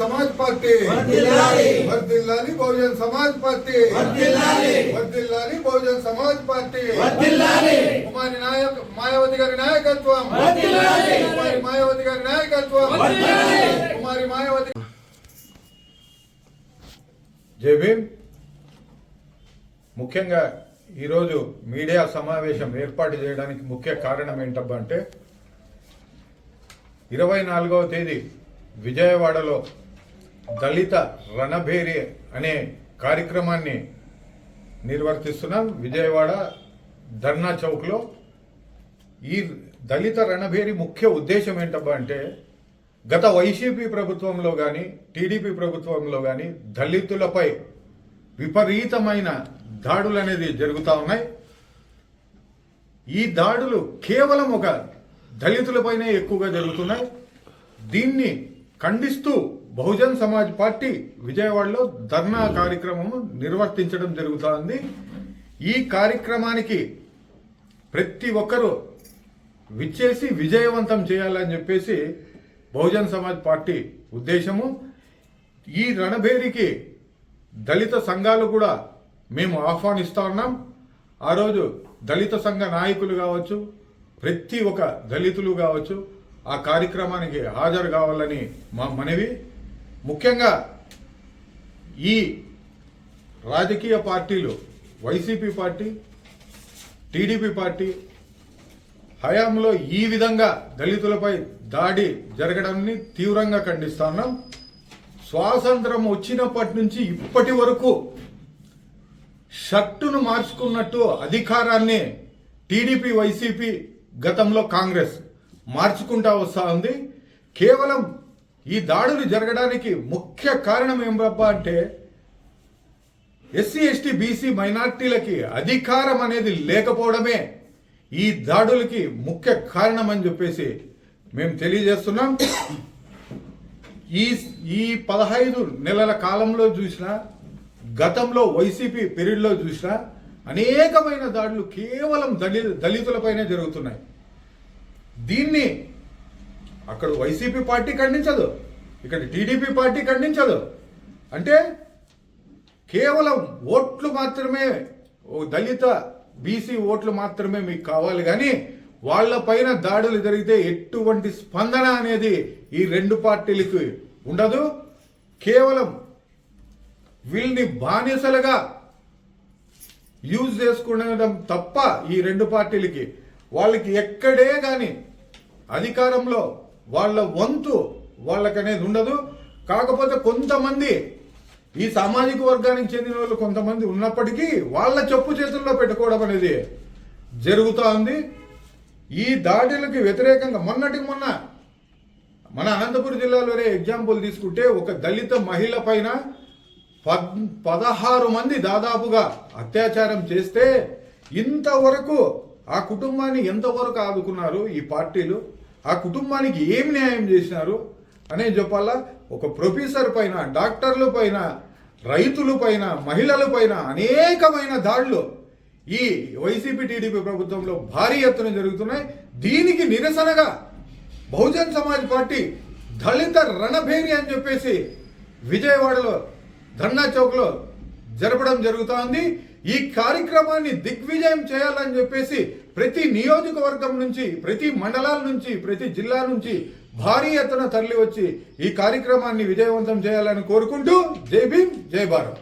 Samaj party. వర్ధిల్లాలి Bahujan Samaj party. వర్ధిల్లాలి Bahujan Samaj party. Kumari Naik Mayawati గారి నాయకత్వం. కుమారి మాయావతి గారి నాయకత్వం. కుమారి మాయావతి జై భీమ్ ముఖ్యంగా ఈరోజు మీడియా సమావేశం ఏర్పాటు చేయడానికి ముఖ్య కారణం ఏంటబ్బా అంటే ఇరవై నాలుగవ తేదీ విజయవాడలో దళిత రణభేరి అనే కార్యక్రమాన్ని నిర్వర్తిస్తున్నాం. విజయవాడ ధర్నా చౌక్లో. ఈ దళిత రణభేరి ముఖ్య ఉద్దేశం ఏంటబ్బా అంటే గత వైసీపీ ప్రభుత్వంలో కానీ టీడీపీ ప్రభుత్వంలో కానీ దళితులపై విపరీతమైన దాడులు అనేది జరుగుతూ ఉన్నాయి. ఈ దాడులు కేవలం ఒక దళితులపైనే ఎక్కువగా జరుగుతున్నాయి. దీన్ని ఖండిస్తూ బహుజన్ సమాజ్ పార్టీ విజయవాడలో ధర్నా కార్యక్రమం నిర్వర్తించడం జరుగుతోంది. ఈ కార్యక్రమానికి ప్రతి ఒక్కరూ విచ్చేసి విజయవంతం చేయాలని చెప్పేసి బహుజన్ సమాజ్ పార్టీ ఉద్దేశము. ఈ రణభేరికి దళిత సంఘాలు కూడా మేము ఆహ్వానిస్తా ఉన్నాం. ఆ రోజు దళిత సంఘ నాయకులు కావచ్చు ప్రతి ఒక్క దళితులు కావచ్చు ఆ కార్యక్రమానికి హాజరు కావాలని మా మనవి. ముఖ్యంగా ఈ రాజకీయ పార్టీలు వైసీపీ పార్టీ టీడీపీ పార్టీ హయాంలో ఈ విధంగా దళితులపై దాడి జరగడాన్ని తీవ్రంగా ఖండిస్తున్నాం స్వాతంత్రం వచ్చినప్పటి నుంచి ఇప్పటి వరకు షర్టును మార్చుకున్నట్టు అధికారాన్ని టీడీపీ వైసీపీ గతంలో కాంగ్రెస్ మార్చుకుంటా వస్తా ఉంది. కేవలం ఈ దాడులు జరగడానికి ముఖ్య కారణం ఏమబ్బా అంటే ఎస్సీ ఎస్టీ బీసీ మైనార్టీలకి అధికారం అనేది లేకపోవడమే ఈ దాడులకి ముఖ్య కారణం అని చెప్పేసి మేము తెలియజేస్తున్నాం. ఈ ఈ పదహైదు నెలల కాలంలో చూసిన గతంలో వైసీపీ పీరియడ్లో చూసిన అనేకమైన దాడులు కేవలం దళి దళితులపైనే జరుగుతున్నాయి. దీన్ని అక్కడ వైసీపీ పార్టీ ఖండించదు ఇక్కడ టీడీపీ పార్టీ ఖండించదు. అంటే కేవలం ఓట్లు మాత్రమే ఓ దళిత బీసీ ఓట్లు మాత్రమే మీకు కావాలి కానీ వాళ్ళ పైన దాడులు జరిగితే ఎటువంటి స్పందన అనేది ఈ రెండు పార్టీలకు ఉండదు. కేవలం వీళ్ళని బానిసలుగా యూజ్ చేసుకునడం తప్ప ఈ రెండు పార్టీలకి వాళ్ళకి ఎక్కడే కానీ అధికారంలో వాళ్ళ వంతు వాళ్ళకనేది ఉండదు. కాకపోతే కొంతమంది ఈ సామాజిక వర్గానికి చెందిన వాళ్ళు కొంతమంది ఉన్నప్పటికీ వాళ్ళ చెప్పు చేతుల్లో పెట్టుకోవడం అనేది జరుగుతూ ఉంది. ఈ దాడులకి వ్యతిరేకంగా మొన్నటికి మొన్న మన అనంతపురం జిల్లాలోనే ఎగ్జాంపుల్ తీసుకుంటే ఒక దళిత మహిళ పైన పద్ పదహారు మంది దాదాపుగా అత్యాచారం చేస్తే ఇంతవరకు ఆ కుటుంబాన్ని ఎంతవరకు ఆదుకున్నారు ఈ పార్టీలు? ఆ కుటుంబానికి ఏం న్యాయం చేసినారు? అనే చెప్పాలా ఒక ప్రొఫెసర్ పైన డాక్టర్ల పైన రైతుల పైన మహిళల పైన అనేకమైన దాడులు ఈ వైసీపీ టీడీపీ ప్రభుత్వంలో భారీ ఎత్తున జరుగుతున్నాయి. దీనికి నిరసనగా బహుజన్ సమాజ్ పార్టీ దళిత రణభేరి అని చెప్పేసి విజయవాడలో ధర్నా చౌక్లో జరపడం జరుగుతోంది. ఈ కార్యక్రమాన్ని దిగ్విజయం చేయాలని చెప్పేసి ప్రతి నియోజకవర్గం నుంచి ప్రతి మండలాల నుంచి ప్రతి జిల్లా నుంచి భారీ ఎత్తున తరలి వచ్చి ఈ కార్యక్రమాన్ని విజయవంతం చేయాలని కోరుకుంటూ జై భీమ్ జై భారత్.